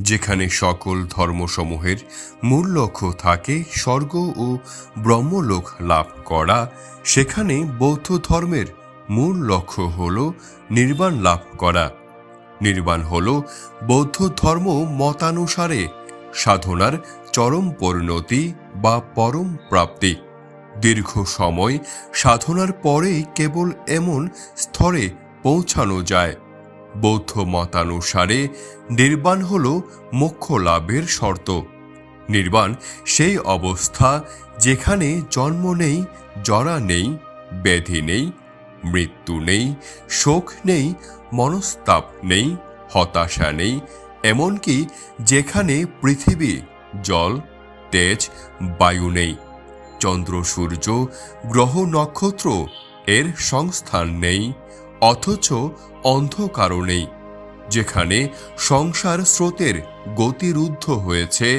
যেখানে সকল ধর্মসমূহের মূল লক্ষ্য থাকে স্বর্গ ও ব্রহ্মলোক লাভ করা, সেখানে বৌদ্ধ ধর্মের মূল লক্ষ্য হল নির্বাণ লাভ করা। নির্বাণ হল বৌদ্ধ ধর্ম মতানুসারে সাধনার চরম পরিণতি বা পরম প্রাপ্তি। দীর্ঘ সময় সাধনার পরেই কেবল এমন স্তরে পৌঁছানো যায় বৌদ্ধ মতানুসারে নির্বাণ হল মোক্ষ লাভের শর্ত। নির্বাণ সেই অবস্থা যেখানে জন্ম নেই, জরা নেই, ব্যাধি নেই, মৃত্যু নেই, শোক নেই, মনস্তাপ নেই, হতাশা নেই, এমনকি যেখানে পৃথিবী, জল, তেজ, বায়ু নেই। চন্দ্র সূর্য, গ্রহ নক্ষত্র এর সংস্থান নেই অথচ অন্ধকারও নেই, যেখানে সংসার স্রোতের গতিরুদ্ধ হয়েছে,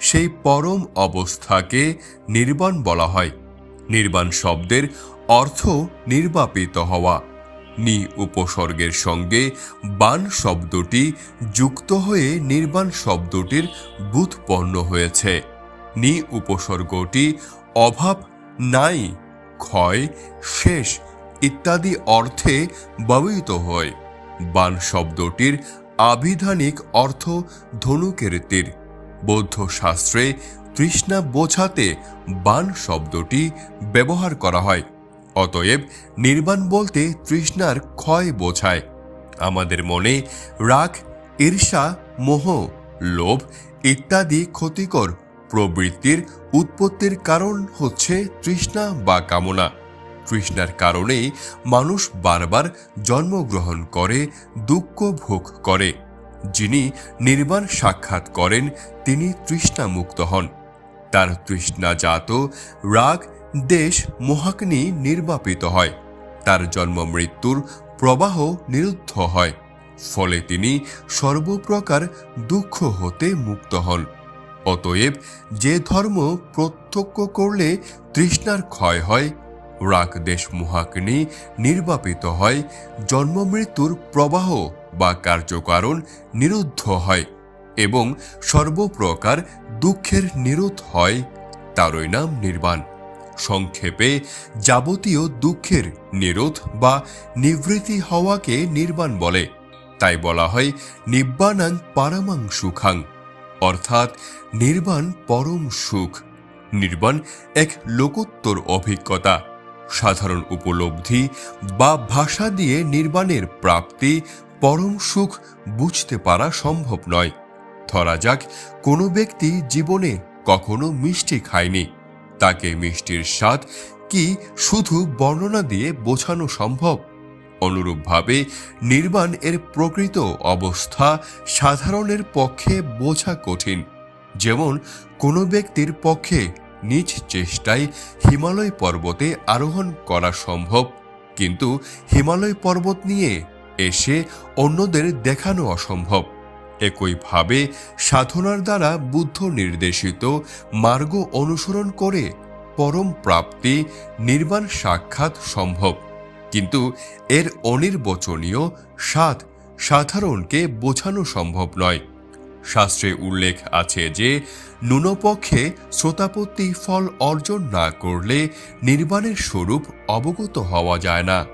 সেই পরম অবস্থাকে নির্বাণ বলা হয়। নির্বাণ শব্দের অর্থ নির্বাপিত হওয়া। নি উপসর্গের সঙ্গে বান শব্দটি যুক্ত হয়ে নির্বাণ শব্দটির বুৎপন্ন হয়েছে। নি উপসর্গটি অভাব নাই, ক্ষয় শেষ ইত্যাদি অর্থে ব্যবহৃত হয়। বান শব্দটির আবিধানিক অর্থ ধনুকের তীর। বৌদ্ধ শাস্ত্রে তৃষ্ণা বোঝাতে বান শব্দটি ব্যবহার করা হয়। অতএব নির্বাণ বলতে তৃষ্ণার ক্ষয় বোঝায়। আমাদের মনে রাগ, ঈর্ষা, মোহ, লোভ ইত্যাদি ক্ষতিকর প্রবৃত্তির উৎপত্তির কারণ হচ্ছে তৃষ্ণা বা কামনা। তৃষ্ণার কারণেই মানুষ বারবার জন্মগ্রহণ করে, দুঃখ ভোগ করে। যিনি নির্বাণ সাক্ষাৎ করেন, তিনি তৃষ্ণামুক্ত হন। তার তৃষ্ণাজাত রাগ দেশ মোহাগ্নি নির্বাপিত হয়। তার জন্ম মৃত্যুর প্রবাহ নিরুদ্ধ হয়। ফলে তিনি সর্বপ্রকার দুঃখ হতে মুক্ত হন। অতএব যে ধর্ম প্রত্যক্ষ করলে তৃষ্ণার ক্ষয় হয় রাগ দেশ মোহাগ্নি নির্বাপিত হয়, জন্ম মৃত্যুর প্রবাহ বা কার্যকারণ নিরুদ্ধ হয় এবং সর্বপ্রকার দুঃখের নিরোধ হয়, তারই নাম নির্বাণ। সংক্ষেপে, যাবতীয় দুঃখের নিরোধ বা নিবৃত্তি হওয়াকে নির্বাণ বলে। তাই বলা হয় নিব্বানাং পারামাং সুখাং, অর্থাৎ নির্বাণ পরম সুখ। নির্বাণ এক লোকোত্তর অভিজ্ঞতা। সাধারণ উপলব্ধি বা ভাষা দিয়ে নির্বাণের প্রাপ্তি পরম সুখ বুঝতে পারা সম্ভব নয়। ধরা যাক, কোনো ব্যক্তি জীবনে কখনো মিষ্টি খায়নি। তাকে মিষ্টির স্বাদ কি শুধু বর্ণনা দিয়ে বোঝানো সম্ভব? অনুরূপভাবে নির্বাণ এর প্রকৃত অবস্থা সাধারণের পক্ষে বোঝা কঠিন। যেমন, কোনো ব্যক্তির পক্ষে নিজ চেষ্টায় হিমালয় পর্বতে আরোহণ করা সম্ভব। কিন্তু হিমালয় পর্বত নিয়ে এসে অন্যদের দেখানো অসম্ভব। একইভাবে সাধনার দ্বারা বুদ্ধ নির্দেশিত মার্গ অনুসরণ করে পরম প্রাপ্তি নির্বাণ সাক্ষাৎ সম্ভব। কিন্তু এর অনির্বচনীয় স্বাদ সাধারণকে বোঝানো সম্ভব নয়। শাস্ত্রে উল্লেখ আছে যে, ন্যূনপক্ষে শ্রোতাপত্তি ফল অর্জন না করলে নির্বাণের স্বরূপ অবগত হওয়া যায় না।